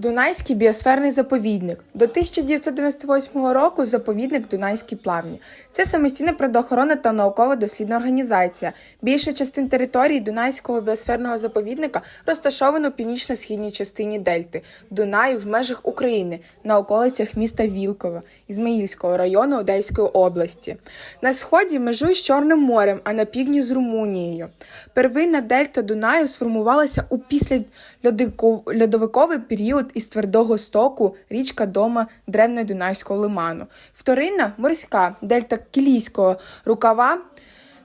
Дунайський біосферний заповідник. До 1998 року заповідник Дунайські плавні. Це самостійна природоохоронна та науково-дослідна організація. Більша частина території Дунайського біосферного заповідника розташована у північно-східній частині Дельти, Дунаю в межах України, на околицях міста Вілково, Ізмаїльського району Одеської області. На сході межує з Чорним морем, а на півдні з Румунією. Первинна дельта Дунаю сформувалася у післяльодико- льодовиковий період із твердого стоку річка Дома древньої Дунайського лиману. Вторинна морська дельта Кілійського рукава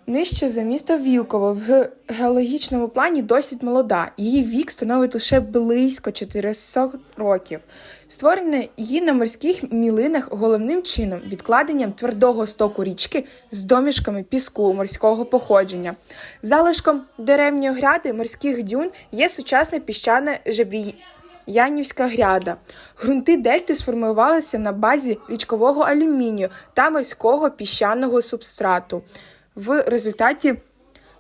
нижче за місто Вілково в геологічному плані досить молода. Її вік становить лише близько 400 років. Створена її на морських мілинах головним чином відкладенням твердого стоку річки з домішками піску морського походження. Залишком деревньої гряди морських дюн є сучасна піщана жебрі. Янівська гряда. Грунти дельти сформувалися на базі річкового алюмінію та морського піщаного субстрату в результаті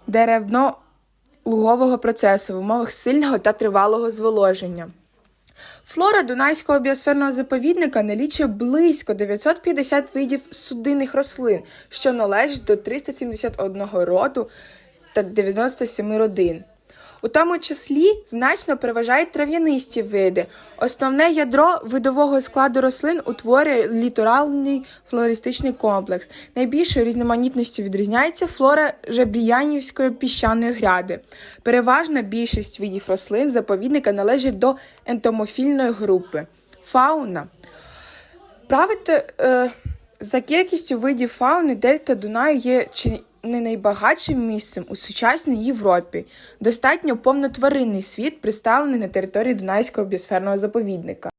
деревно-лугового процесу в умовах сильного та тривалого зволоження. Флора Дунайського біосферного заповідника налічує близько 950 видів судинних рослин, що належать до 371 роду та 97 родин. У тому числі значно переважають трав'янисті види. Основне ядро видового складу рослин утворює літоральний флористичний комплекс. Найбільшою різноманітністю відрізняється флора Жабріянівської піщаної гряди. Переважна більшість видів рослин заповідника належить до ентомофільної групи. Фауна Правити е, за кількістю видів фауни Дельта Дунаю є чи не найбагатшим місцем у сучасній Європі. Достатньо повнотваринний світ представлений на території Дунайського біосферного заповідника.